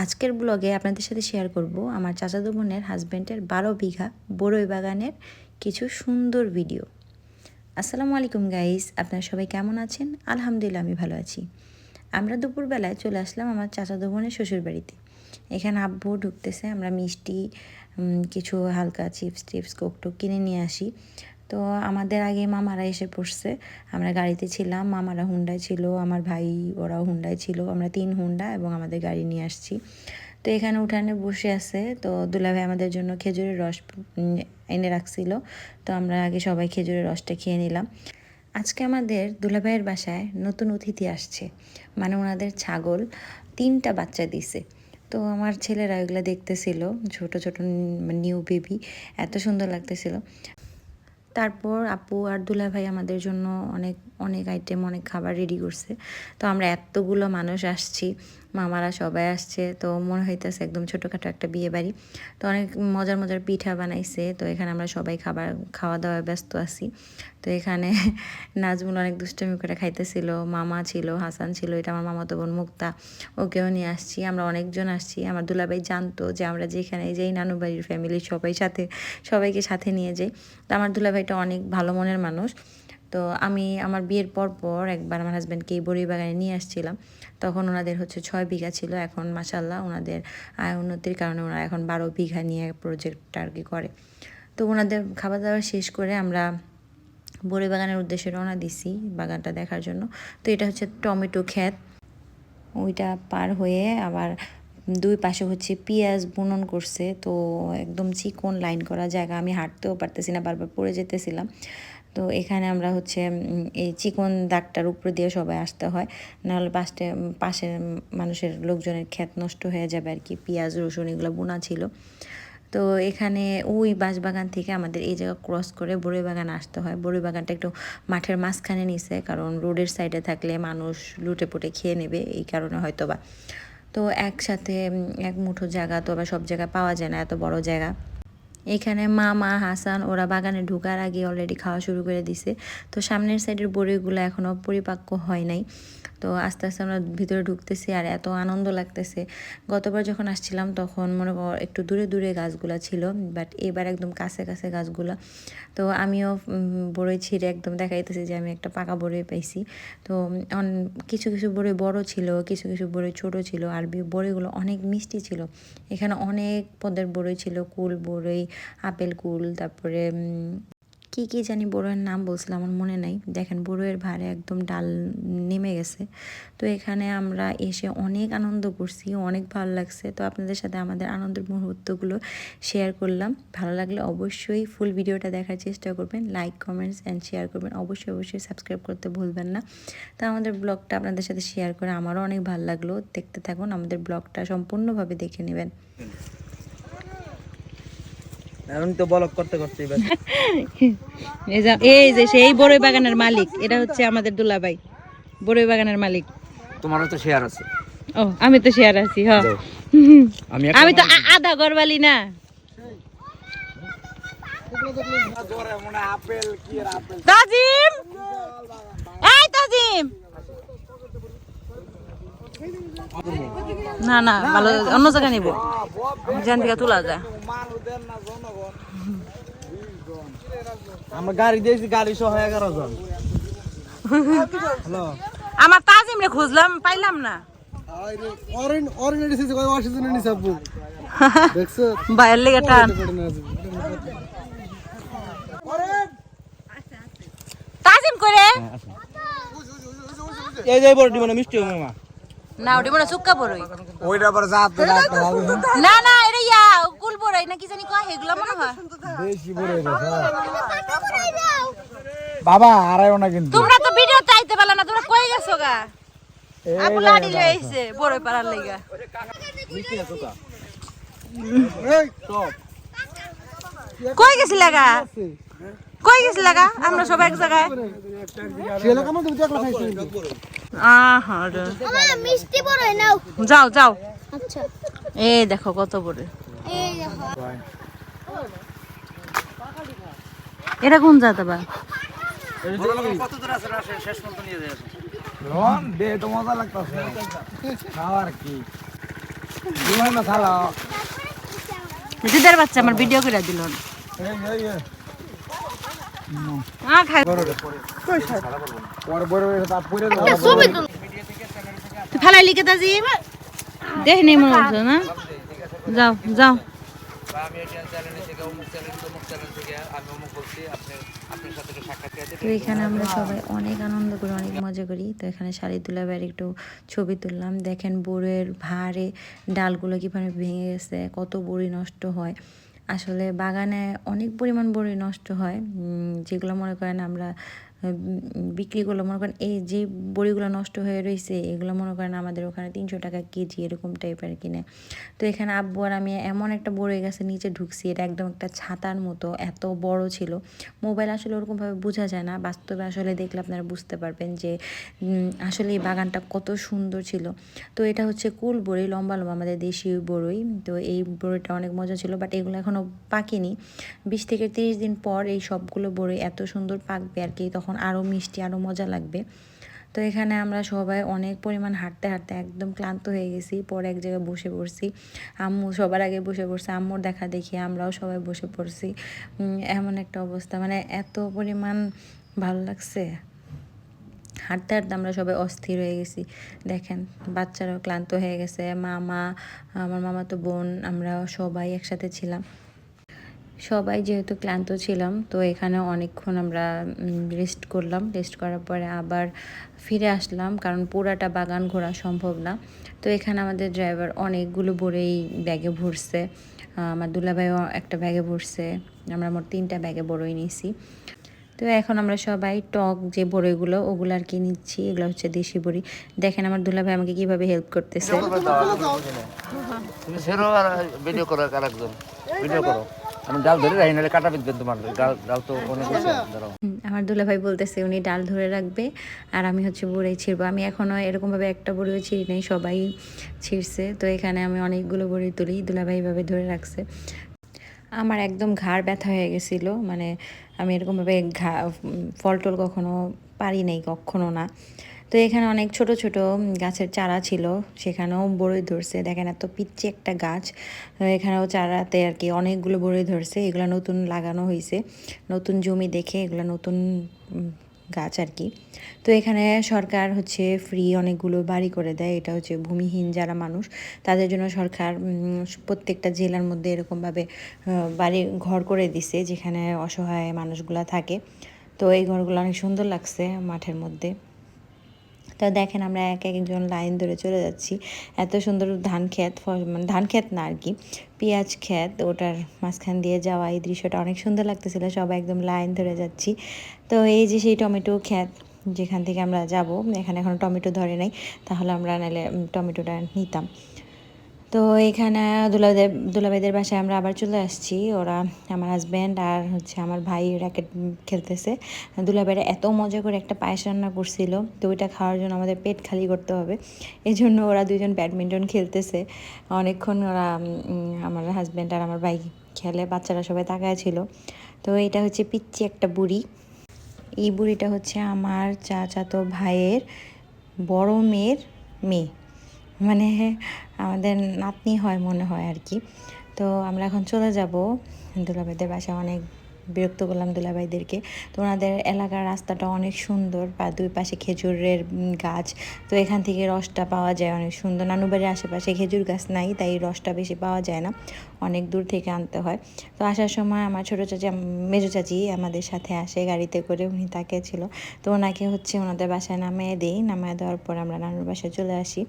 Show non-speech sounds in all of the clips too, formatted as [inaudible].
আজকের ব্লগে আপনাদের সাথে শেয়ার করব আমার চাচাতো বোনের হাজব্যান্ডের বারো বিঘা বড়ই বাগানের কিছু সুন্দর ভিডিও আসসালামু আলাইকুম গাইস আপনারা সবাই কেমন আছেন? আলহামদুলিল্লাহ, আমি ভালো আছি। আমরা দুপুরবেলায় চলে আসলাম আমার চাচাতো বোনের শ্বশুর বাড়িতে এখানে আব্বু ঢুকতেছে, আমরা মিষ্টি কিছু হালকা চিপস টিপস কোকটোক কিনে নিয়ে আসি। তো আমাদের আগে মামারা এসে পড়ছে। আমরা গাড়িতে ছিলাম, মামারা হুন্ডায় ছিল, আমার ভাই, ওরাও হুন্ডায় ছিল। আমরা তিন হুন্ডা এবং আমাদের গাড়ি নিয়ে আসছি। তো এখানে উঠানে বসে আছে। তো দুলাভাই আমাদের জন্য খেজুরের রস এনে রাখছিল। তো আমরা আগে সবাই খেজুরের রসটা খেয়ে নিলাম। আজকে আমাদের দুলাভাইয়ের বাসায় নতুন অতিথি আসছে। মানে ওনাদের ছাগল তিনটা বাচ্চা দিছে। তো আমার ছেলেরা এগুলো দেখতেছিল, ছোট ছোট নিউ বেবি এত সুন্দর লাগতেছিল। তারপর আপু আর দুলা ভাই আমাদের জন্য অনেক অনেক আইটেম অনেক খাবার রেডি করছে। তো আমরা এতগুলো মানুষ আসছি। মামারা সবাই আসছে, তো মনে হইতেছে একদম ছোটোখাটো একটা বিয়ে বাড়ি। তো অনেক মজার মজার পিঠা বানাইছে, তো এখানে আমরা সবাই খাবার, খাওয়া দাওয়ায় ব্যস্ত আছি। তো এখানে [laughs] নাজমুল অনেক দুষ্টমি করে খাইতেছিল, মামা ছিল, হাসান ছিল, এটা আমার মামাতো বোন মুক্তা, ওকেও নিয়ে আসছি, আমরা অনেকজন আসছি। আমার দুলাভাই জানতো যে আমরা যেখানে যেই, নানু বাড়ির ফ্যামিলির সবাই সাথে, সবাইকে সাথে নিয়ে যাই। তো আমার দুলাভাইটা অনেক ভালো মনের মানুষ। তো আমি আমার বিয়ের পর পর একবার আমার হাজব্যান্ডকে এই বড়ি বাগানে নিয়ে আসছিলাম। তখন ওনাদের হচ্ছে ছয় বিঘা ছিল, এখন মাসাল্লাহ ওনাদের আয় উন্নতির কারণে ওনারা এখন বারো বিঘা নিয়ে প্রজেক্টটা আর কি করে। তো ওনাদের খাবার দাবার শেষ করে আমরা বড়ি বাগানের উদ্দেশ্যে রওনা দিছি বাগানটা দেখার জন্য। তো এটা হচ্ছে টমেটো ক্ষেত। ওইটা পার হয়ে আবার দুই পাশে হচ্ছে পেঁয়াজ বুনন করছে, তো একদম চিকন লাইন করা জায়গা। আমি হাঁটতেও পারতেছি না, বারবার পড়ে যেতেছিলাম। তো এখানে আমরা হচ্ছে এই চিকন দাগটার উপরে দিয়ে সবাই আসতে হয়। নাহলে পাশে পাশের মানুষের লোকজনের ক্ষেত নষ্ট হয়ে যাবে আর কি, পেঁয়াজ, রসুন এগুলো বোনা ছিল। তো এখানে ওই বাঁশবাগান থেকে আমাদের এই জায়গা ক্রস করে বাগান আসতে হয়। বাগানটা একটু মাঠের মাঝখানে নিছে কারণ রোডের সাইডে থাকলে মানুষ লুটে পুটে খেয়ে নেবে, এই কারণে হয়তো বা তো একসাথে এক মুঠো জায়গা তো আবার সব জায়গায় পাওয়া যায় না, এত বড় জায়গা। এখানে মামা, হাসান, ওরা বাগানে ঢোকার আগে অলরেডি খাওয়া শুরু করে দিছে। তো সামনের সাইডের বড়িগুলো এখনও পরিপাক্য হয় নাই। তো আস্তে আস্তে আমরা ভিতরে ঢুকতেছি আর এত আনন্দ লাগতেছে। গতবার যখন আসছিলাম তখন মনে কর একটু দূরে দূরে গাছগুলা ছিল বাট এবার একদম কাছে কাছে গাছগুলা। তো আমিও বড়ই ছিঁড়ে একদম দেখাইতেছি যে আমি একটা পাকা বড়ই পাইছি। তো কিছু কিছু বড়ই বড় ছিল, কিছু কিছু বড়ই ছোট ছিল, আর বি- বড়ইগুলো অনেক মিষ্টি ছিল। এখানে অনেক পদের বড়ই ছিল, কুল বড়ই, আপেল কুল, তারপরে কি কি জানি বড়ের নাম বলছিলাম, আমার মনে নাই। দেখেন বড়ের ভারে একদম ডাল নেমে গেছে। তো এখানে আমরা এসে অনেক আনন্দ করছি, অনেক ভালো লাগছে। তো আপনাদের সাথে আমাদের আনন্দের মুহূর্তগুলো শেয়ার করলাম। ভালো লাগলে অবশ্যই ফুল ভিডিওটা দেখার চেষ্টা করবেন। লাইক কমেন্টস অ্যান্ড শেয়ার করবেন। অবশ্যই অবশ্যই সাবস্ক্রাইব করতে ভুলবেন না। তো আমাদের ব্লগটা আপনাদের সাথে শেয়ার করে আমারও অনেক ভালো লাগল। দেখতে থাকুন, আমাদের ব্লগটা সম্পূর্ণভাবে দেখে নেবেন। এখন তো বলক করতে করতে এই যে- সেই বড়ই বাগানের মালিক এটা হচ্ছে আমাদের দুলাভাই বড়ই বাগানের মালিক তোমারও তো শেয়ার আছে ও আমি তো শেয়ার আছি হ আমি আমি তো আধা ঘরবালি না তাজিম এই তাজিম না না ভালো অন্য জায়গায় নিব। যেখান থেকে তোলা যায়। আমরা গাড়ি দিয়েছি গাড়ি সহ এগারো জন। আমার তাজিম রে খুঁজলাম পাইলাম না। বাইরের লেগে টান। তাজিম করে এই যে বড় মানে মিষ্টি মামা। না ওটি মনে হয় সুক্কা বড়ই ওইটা আবার যাতে রাখতে না না এটা ইয়া কুল বড়ই না কি জানি কয় এগুলো মনে হয়। বেশি বড় বাবা না কিন্তু। তোমরা তো ভিডিও চাইতে পারলা না তোমরা কই গেছো গা? আবু লাডি লই আইছে বড়ই পাড়ার লাগা। কই গেছিলা গা? কই গেছিলা গা? আমরা সবাই এক জায়গায়। আহা রে। মিষ্টি বড় নাও। যাও যাও। আচ্ছা। এই দেখো কত বড়। এই এটা কোন মজা লাগতাছে। খাওয়ার কি? না দিদার বাচ্চা আমার ভিডিও করে দিল। আ খাই। হয়ে তুল দেখ নেই মনে হচ্ছে না যাও যাও এখানে আমরা সবাই অনেক আনন্দ করি অনেক মজা করি তো এখানে শাড়ি দুলাভাইয়ের একটু ছবি তুললাম দেখেন বোরের ভারে ডালগুলো কীভাবে ভেঙে গেছে কত বড়ি নষ্ট হয় আসলে বাগানে অনেক পরিমাণ বড়ি নষ্ট হয় যেগুলো মনে করেন আমরা বিক্রি করলে মনে করেন এই যে বড়িগুলো নষ্ট হয়ে রয়েছে এগুলো মনে করেন আমাদের ওখানে তিনশো টাকা কেজি এরকম টাইপের কিনে তো এখানে আব্বু আর আমি এমন একটা বড়ি গাছে নিচে ঢুকছি, এটা একদম একটা ছাতার মতো, এত বড় ছিল। মোবাইল আসলে ওরকমভাবে বোঝা যায় না, বাস্তবে আসলে দেখলে আপনারা বুঝতে পারবেন যে আসলে এই বাগানটা কত সুন্দর ছিল। তো এটা হচ্ছে কুল বড়ি, লম্বা লম্বা আমাদের দেশীয় বড়ই, তো এই বড়িটা অনেক মজা ছিল বাট এগুলো এখনও পাকেনি। বিশ থেকে তিরিশ দিন পর এই সবগুলো বড়ি এত সুন্দর পাকবে আর কি, তখন আরও মিষ্টি আরও মজা লাগবে। তো এখানে আমরা সবাই অনেক পরিমাণ হাঁটতে হাঁটতে একদম ক্লান্ত হয়ে গেছি। পরে এক জায়গায় বসে পড়ছি। আম্মু সবার আগে বসে পড়ছে। আম্মুর দেখা দেখি আমরাও সবাই বসে পড়ছি। এমন একটা অবস্থা। মানে এত পরিমাণ ভালো লাগছে। হাঁটতে হাঁটতে আমরা সবাই অস্থির হয়ে গেছি। দেখেন, বাচ্চারাও ক্লান্ত হয়ে গেছে। মামা, আমার মামা তো বোন, আমরা সবাই একসাথে ছিলাম। সবাই যেহেতু ক্লান্ত ছিলাম, তো এখানে অনেকক্ষণ আমরা রেস্ট করলাম। রেস্ট করার পরে আবার ফিরে আসলাম, কারণ পুরাটা বাগান ঘোরা সম্ভব না। তো এখানে আমাদের ড্রাইভার অনেকগুলো বড়েই ব্যাগে ভরছে। আমার দুলাভাইও একটা ব্যাগে ভরছে। আমরা মোট তিনটা ব্যাগে বড়ই নিয়েছি। তো এখন আমরা সবাই টক যে বড়িগুলো ওগুলো আর কি নিচ্ছি। এগুলো হচ্ছে দেশি বড়ি দেখেন আমার দুলা ভাই আমাকে কীভাবে হেল্প করতেছে। ভিডিও করো ভিডিও করো। আমি ডাল ধরে রাখি নাহলে কাটা বিদ্বেন তোমার ডাল ডাল তো অনেক আছে দাঁড়াও হুম, বলতেছে উনি ডাল ধরে রাখবে আর আমি হচ্ছে বড়ি ছিঁড়বো। আমি এখনও এরকমভাবে একটা বড়িও ছিঁড়ি নেই সবাই ছিঁড়ছে। তো এখানে আমি অনেকগুলো বড়ি তুলি দুলাভাই এইভাবে ধরে রাখছে। আমার একদম ঘাড় ব্যথা হয়ে গেছিল মানে আমি এরকমভাবে ঘা ফল টল কখনো পারি নাই কখনো না। তো এখানে অনেক ছোট ছোট গাছের চারা ছিল, সেখানেও বড়ই ধরছে। দেখেন এত পিচ্ছি একটা গাছ। এখানেও চারাতে আর কি অনেকগুলো বড়ই ধরছে। এগুলো নতুন লাগানো হয়েছে নতুন জমি দেখে এগুলো নতুন গাছ আর কি। তো এখানে সরকার হচ্ছে ফ্রি অনেকগুলো বাড়ি করে দেয়। এটা হচ্ছে ভূমিহীন যারা মানুষ, তাদের জন্য সরকার প্রত্যেকটা জেলার মধ্যে এরকমভাবে বাড়ি ঘর করে দিছে, যেখানে অসহায় মানুষগুলা থাকে। তো এই ঘরগুলো অনেক সুন্দর লাগছে মাঠের মধ্যে। তো দেখেন আমরা এক একজন লাইন ধরে চলে যাচ্ছি। এত সুন্দর ধান খেত মানে ধান খেত না আর কি, পেঁয়াজ খেত ওটার মাঝখান দিয়ে যাওয়া এই দৃশ্যটা অনেক সুন্দর লাগতেছিল, সবাই একদম লাইন ধরে যাচ্ছি। তো এই যে সেই টমেটো খেত যেখান থেকে আমরা যাব, এখানে এখন টমেটো ধরে নাই, তাহলে আমরা নাহলে টমেটোটা নিতাম। তো এখানে দুলাদের দুলাভাইদের বাসায় আমরা আবার চলে আসছি। ওরা আমার হাজব্যান্ড আর হচ্ছে আমার ভাই র্যাকেট খেলতেছে। দুলাভাইরা এত মজা করে একটা পায়েস রান্না করছিল তো ওইটা খাওয়ার জন্য আমাদের পেট খালি করতে হবে। এই জন্য ওরা দুজন ব্যাডমিন্টন খেলতেছে। অনেকক্ষণ ওরা আমার হাজব্যান্ড আর আমার ভাই খেলে, বাচ্চারা সবাই তাকায় ছিল। তো এটা হচ্ছে পিচ্ছি একটা বুড়ি। এই বুড়িটা হচ্ছে আমার চাচাতো ভাইয়ের বড় মেয়ের মেয়ে। মানে আমাদের নাতনি হয় মনে হয় আর কি। তো আমরা এখন চলে যাব। দুলাভাইদের বাসায় অনেক বিরক্ত করলাম দুলাভাইদেরকে। তো ওনাদের এলাকার রাস্তাটা অনেক সুন্দর, বা দুই পাশে খেজুরের গাছ। তো এখান থেকে রসটা পাওয়া যায় অনেক সুন্দর। নানুবাড়ির আশেপাশে খেজুর গাছ নাই, তাই রসটা বেশি পাওয়া যায় না। অনেক দূর থেকে আনতে হয়। তো আসার সময় আমার ছোটো চাচি মেজো চাচি আমাদের সাথে আসে গাড়িতে করে, উনি তাকে ছিল। তো ওনাকে হচ্ছে ওনাদের বাসায় নামিয়ে দিই। নামিয়ে দেওয়ার পর আমরা নানুর বাসায় চলে আসি।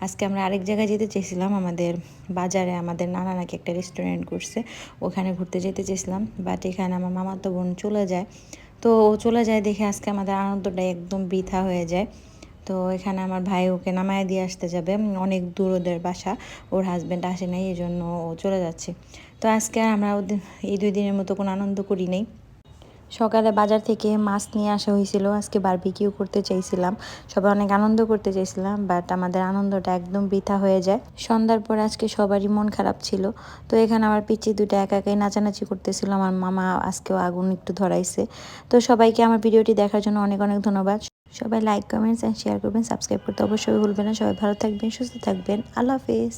আজকে আমরা আরেক জায়গায় যেতে চেয়েছিলাম। আমাদের বাজারে আমাদের নানা নাকি একটা রেস্টুরেন্ট করছে। ওখানে ঘুরতে যেতে চেয়েছিলাম। বাট এখানে আমার মামার তো বোন চলে যায়। তো ও চলে যায় দেখে আজকে আমাদের আনন্দটা একদম বৃথা হয়ে যায়। তো এখানে আমার ভাই ওকে নামায় দিয়ে আসতে যাবে অনেক দূর ওদের বাসা। ওর হাজব্যান্ড আসে নাই এই জন্য ও চলে যাচ্ছে। তো আজকে আমরা ওদের এই দুই দিনের মতো কোনো আনন্দ করি নাই। সকালে বাজার থেকে মাছ নিয়ে আসা হয়েছিল। আজকে বারবিকিউ করতে চাইছিলাম। সবাই অনেক আনন্দ করতে চাইছিলাম বাট আমাদের আনন্দটা একদম বৃথা হয়ে যায়। সন্ধ্যার পর আজকে সবারই মন খারাপ ছিল। তো এখানে আমার পিচি দুটো একা একাই নাচানাচি করতেছিল। আমার মামা আজকেও আগুন একটু ধরাইছে। তো সবাইকে আমার ভিডিওটি দেখার জন্য অনেক অনেক ধন্যবাদ। সবাই লাইক কমেন্টস অ্যান্ড শেয়ার করবেন সাবস্ক্রাইব করতে অবশ্যই ভুলবেন না। সবাই ভালো থাকবেন, সুস্থ থাকবেন। আল্লাহ হাফিজ।